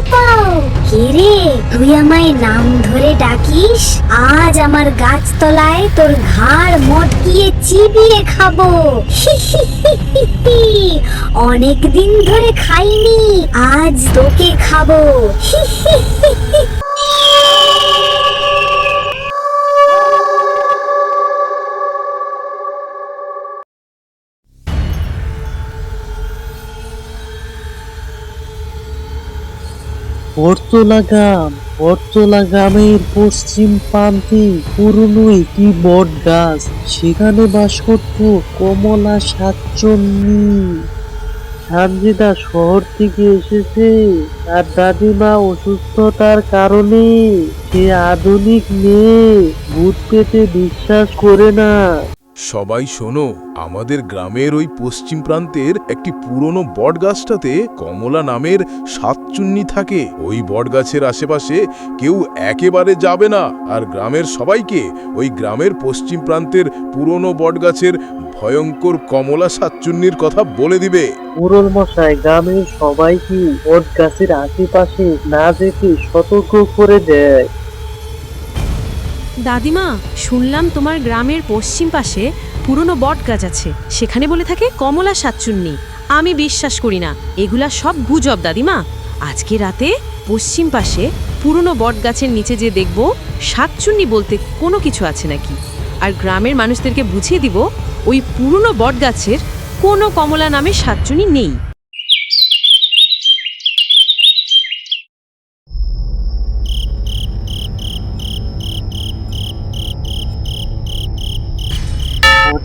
পাও তুই আমায় নাম ধরে ডাকিস? আজ আমার গাছতলায় তোর ঘাড় মটকিয়ে চিবিয়ে খাব। অনেক দিন ধরে খাইনি, আজ তোকে খাব। বর্তলা গ্রাম বর্তলা গ্রামের পশ্চিম প্রান্তে পুরনো একটি বট গাছ। সেখানে বাস করত কমলা শাকচন্নি। সানজিদা শহর থেকে এসেছে। তার দাদিমা অসুস্থতার কারণে সে আধুনিক মেয়ে, ভূত পেতে বিশ্বাস করে না। সবাই শোনো, আমাদের গ্রামের ওই পশ্চিম প্রান্তের একটি পুরনো বটগাছটাতে কমলা নামের সাতচুন্নি থাকে। ওই বটগাছের আশেপাশে কেউ একেবারে যাবে না। আর গ্রামের সবাইকে ওই গ্রামের পশ্চিম প্রান্তের পুরনো বটগাছের ভয়ঙ্কর কমলা সাতচুন্নির কথা বলে দিবে। মোরল মশাই, গ্রামের সবাইকে বট গাছের আশেপাশে না যেতে সতর্ক করে দেয়? দাদিমা, শুনলাম তোমার গ্রামের পশ্চিম পাশে পুরনো বট গাছ আছে। সেখানে বলে থাকে কমলা সাতচুন্নি আমি বিশ্বাস করি না। এগুলা সব গুজব, দাদিমা। আজকে রাতে পশ্চিম পাশে পুরনো বট গাছের নিচে যে দেখব শাকচুন্নি বলতে কোনো কিছু আছে নাকি। আর গ্রামের মানুষদেরকে বুঝিয়ে দিব, ওই পুরনো বট গাছের কোনো কমলা নামে সাতচুন্নি নেই।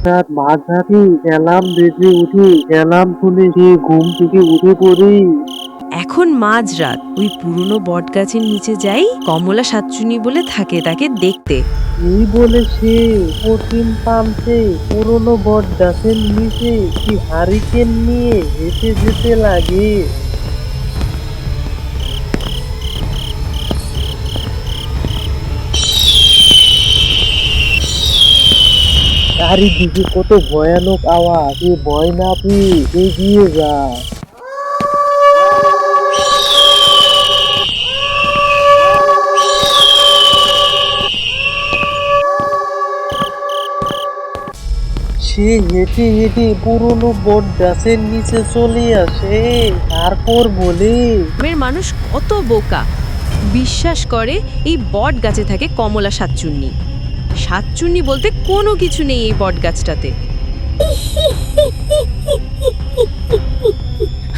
হঠাৎ মাঝরাতে অ্যালার্ম বেজে উঠে অ্যালার্ম শুনে সে ঘুম থেকে উঠে পড়ে। এখন মাঝরাত ওই পুরনো বট গাছের নিচে যাই কমলা সাতচুন্নি বলে থাকে তাকে দেখতে। এই বলে সে পশ্চিম প্রান্তে পুরনো বট গাছের নিচে কি হারিকেন নিয়ে হেঁটে যেতে লাগে? চারিদিকে কত ভয়ানক আওয়াজ, এ ভয় না এগিয়ে যায় সে হেঁটে হেঁটে পুরনো বট গাছের নিচে চলে আসে, তারপর বলে, গ্রামের মানুষ কত বোকা। বিশ্বাস করে, এই বট গাছে থাকে কমলা সাতচুন্নি সাতচুন্নি বলতে কোনো কিছু নেই এই বট গাছটাতে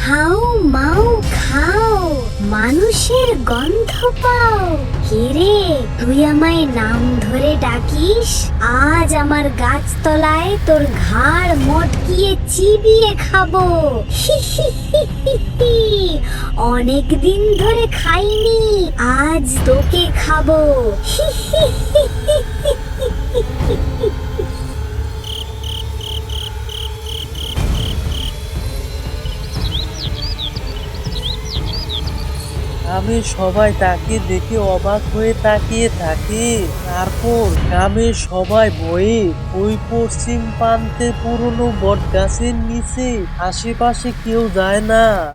হাও, মাও, খাও, মানুষের গন্ধ পাও। কে রে তুই আমায় নাম ধরে ডাকিস? আজ আমার গাছতলায় তোর ঘাড় মটকিয়ে চিবিয়ে খাব। অনেক দিন ধরে খাইনি, আজ তোকে খাব। গ্রামের সবাই তাকে দেখে অবাক হয়ে তাকিয়ে থাকি। তারপর গ্রামের সবাই বয়ে ওই পশ্চিম প্রান্তে পুরনো বট গাছের নিচে, আশেপাশে কেউ যায় না।